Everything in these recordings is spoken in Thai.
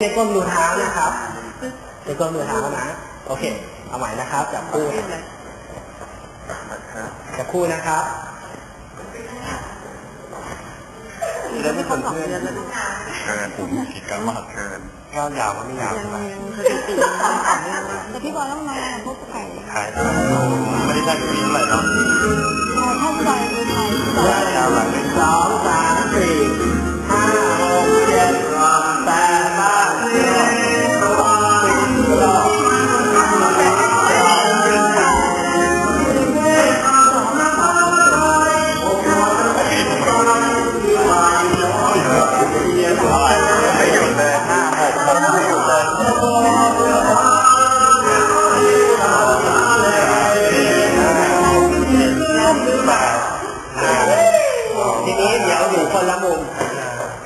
เช็คก้มดูเท้านะครับเช็คก้มดูเท้านะ โอเค เอาใหม่นะครับ จับคู่จับคู่นะครับแล้วไม่คนเพื่อนเกินผมผิดกันมากเกินก้าวยาวมันไม่ยาวยังใช่ไหมยังสถิติยังต่อเนื่องมากแต่พี่บอลต้องมาพบไข่ขายไม่ได้ได้ปีเท่าไหร่เนาะพอเข้าไปในไทยพี่บอลยาวหลังสองสามสี่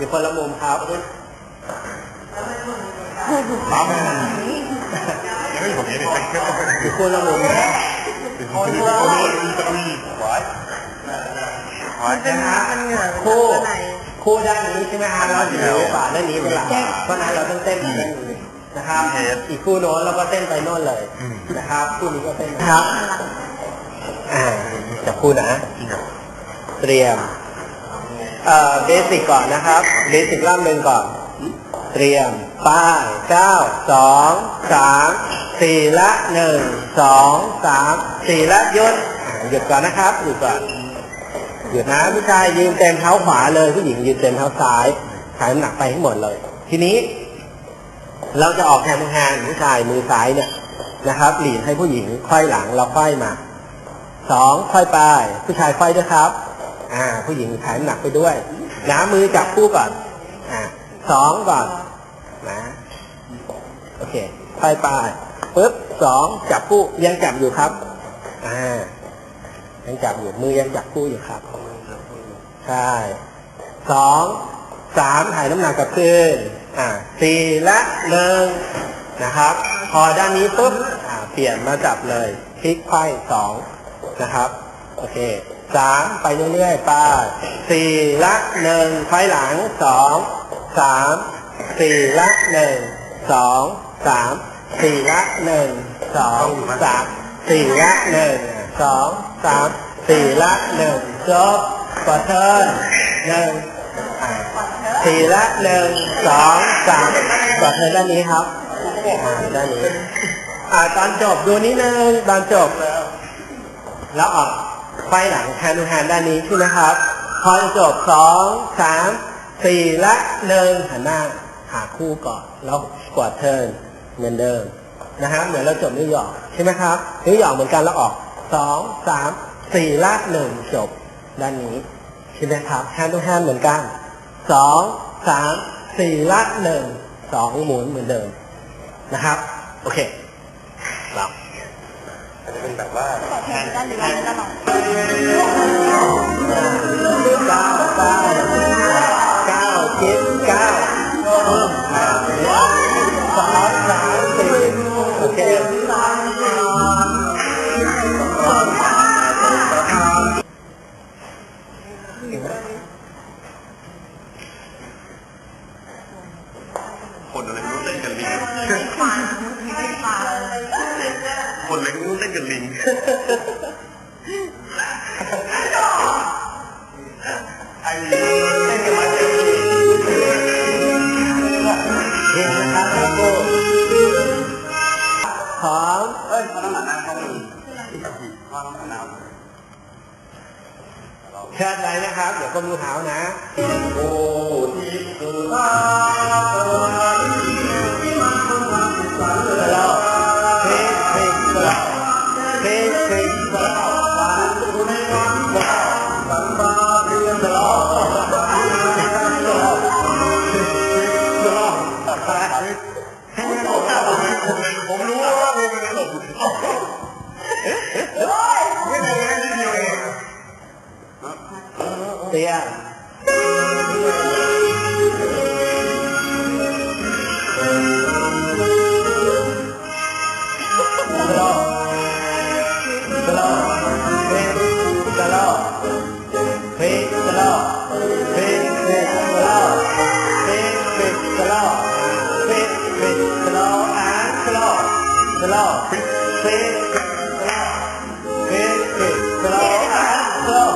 อยู่คนละมุมครับปั๊มยังไม่ผมนี้เลยอยู่คนละมุมคนะโอ้ยโอ้ยตะวีหวายหวายเป็นมันเหงื่อคู่คู่ด้านนี้ใช่ไหมฮะเราอยู่ฝ่าด้านนี้เป็นหลักเพราะนั้นเราต้องเต้นด้านนี้นะครับอีกคู่โน้นเราก็เต้นไปโน่นเลยนะครับคู่นี้ก็เต้นนะครับอ่าจับคู่นะเตรียม เบสิกก่อนนะครับเบสิกล่ำหนึ่งก่อน เตรียมป้ายเก้าสองสามสี่ละหนึ่งสองสามสี่ละยุดหยุดก่อนนะครับหยุดก่อนหยุดนะผู้ชายยืนเต็มเท้าขวาเลยผู้หญิงยืนเต็มเท้าซ้ายถ่ายน้ำหนักไปให้หมดเลย ทีนี้ เราจะออกแฮมแฮนด์ผู้ชายมือซ้ายเนี่ยนะครับ หลีดให้ผู้หญิงค่อยหลังเราค่อยมาสองค่อยไปผู้ชายค่อยด้วยครับ อ่า ผู้หญิงถ่ายน้ำหนักไปด้วยนะมือจับคู่ก่อน อ่าสองก่อนนะโอเคค่อยไปปึ๊บสองจับคู่ยังจับอยู่ครับ อ่า ยังจับอยู่มือยังจับคู่อยู่ครับใช่สองสามถ่ายน้ำหนักกลับคืนอ่าสี่และหนึ่งนะครับ พอด้านนี้ปุ๊บอ่าเปลี่ยนมาจับเลยพลิกไขว้สองนะครับ โอเค สามไปเรื่อยๆไปสี่ละหนึ่งไขว้หลังสองสามสี่ละหนึ่งสองสามสี่ละหนึ่งสองสามสี่ละหนึ่งสองสามสี่ละหนึ่งจบกดเทิร์นหนึ่งสี่ละหนึ่งสองสามกดเทิร์นด้านนี้ครับด้านนี้อ่าตอนจบดูนิดนึงตอนจบ แล้วออก ไฟหลังแฮนด์แฮนด้านนี้ใช่ไหมครับ พอจบสองสามสี่และหนึ่งหันหน้าหาคู่ก่อนแล้วกดเทิร์นเหมือนเดิมนะครับเหมือนเราจบนิวยอร์กใช่ไหมครับนิวยอร์กเหมือนกันแล้วออกสองสามสี่ละหนึ่งจบด้านนี้ใช่ไหมครับแฮนด์ทูแฮนด์เหมือนกันสองสามสี่ละหนึ่งสองหมุนเหมือนเดิมนะครับ โอเค เป็นแบบว่าต่อแทนด้านหรือด้านตลอด คนอะไรไม่รู้เต้นกับลิงไอ้เต้นกับมันเรียนนะครับแล้วก็พร้อมเอ้ยเขาต้องหันหน้าเขาเลยเขาต้องหันหน้าเชิดเลยนะครับ เดี๋ยวก้มมือเท้านะ โอ้ที่สุด slow quick quick slow and slow slow quick quick slow quick quick slow and slow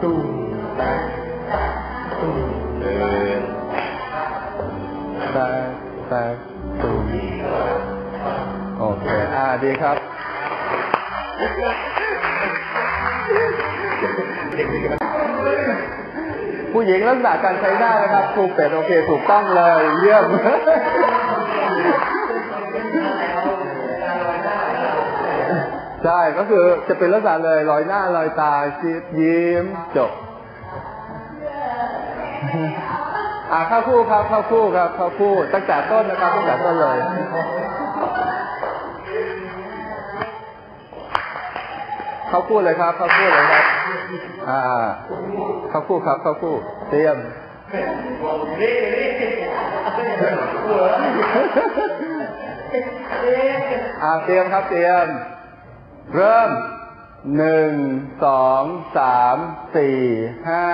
ตุ้มตักตุ้มตักตักตุ้ม โอเค อ่า ดีครับผู้หญิงลักษณะการใช้หน้านะครับครูเป็ดโอเค ถูกต้องเลย เยี่ยมใช่ก็คือจะเป็นลักษณะเลยลอยหน้าลอยตาชิดยิ้มจบอ่าเข้าคู่ครับเข้าคู่ครับเข้าคู่ตั้งแต่ต้นนะครับตั้งแต่ต้นเลย เข้าคู่เลยครับ เข้าคู่เลยครับ อ่า เข้าคู่ครับ เข้าคู่เตรียมอ่าเตรียมครับเตรียม เริ่มหนึ่งสองสามสี่ห้า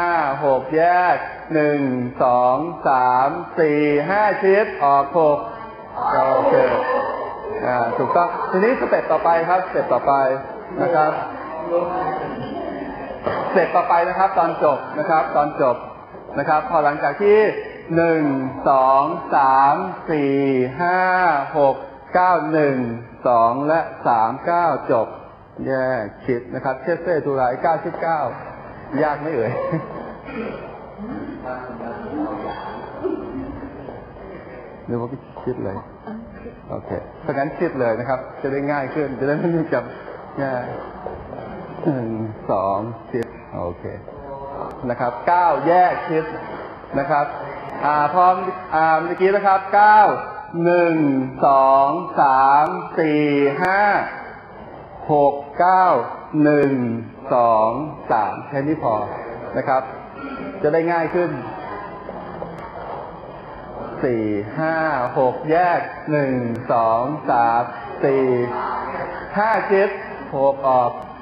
หกแยกหนึ่งสองสามสี่ห้าชิดออกหกโอเคอ่าถูกต้องทีนี้สเต็ปต่อไปครับสเต็ปต่อไปนะครับ สเต็ปต่อไปนะครับ ตอนจบนะครับ ตอนจบนะครับ พอหลังจากที่หนึ่งสองสามสี่ห้าหกเก้าหนึ่งสองและสามเก้าจบ แยกชิดนะครับ เชสเซ่ทูไรเก้าชิดเก้ายากไม่เอ่ยหรือว่าพี่ชิดเลย โอเคถ้างั้นชิดเลยนะครับ จะได้ง่ายขึ้น จะได้ไม่ต้องจับง่าย หนึ่งสองชิดโอเคนะครับเก้าแยกชิดนะครับ อ่าพร้อมอ่าเมื่อกี้นะครับเก้าหนึ่งสองสามสี่ห้าหกเก้าหนึ่งสองสามแค่นี้พอนะครับ จะได้ง่ายขึ้นสี่ห้าหกแยกหนึ่งสองสามสี่ห้าชิดหกออก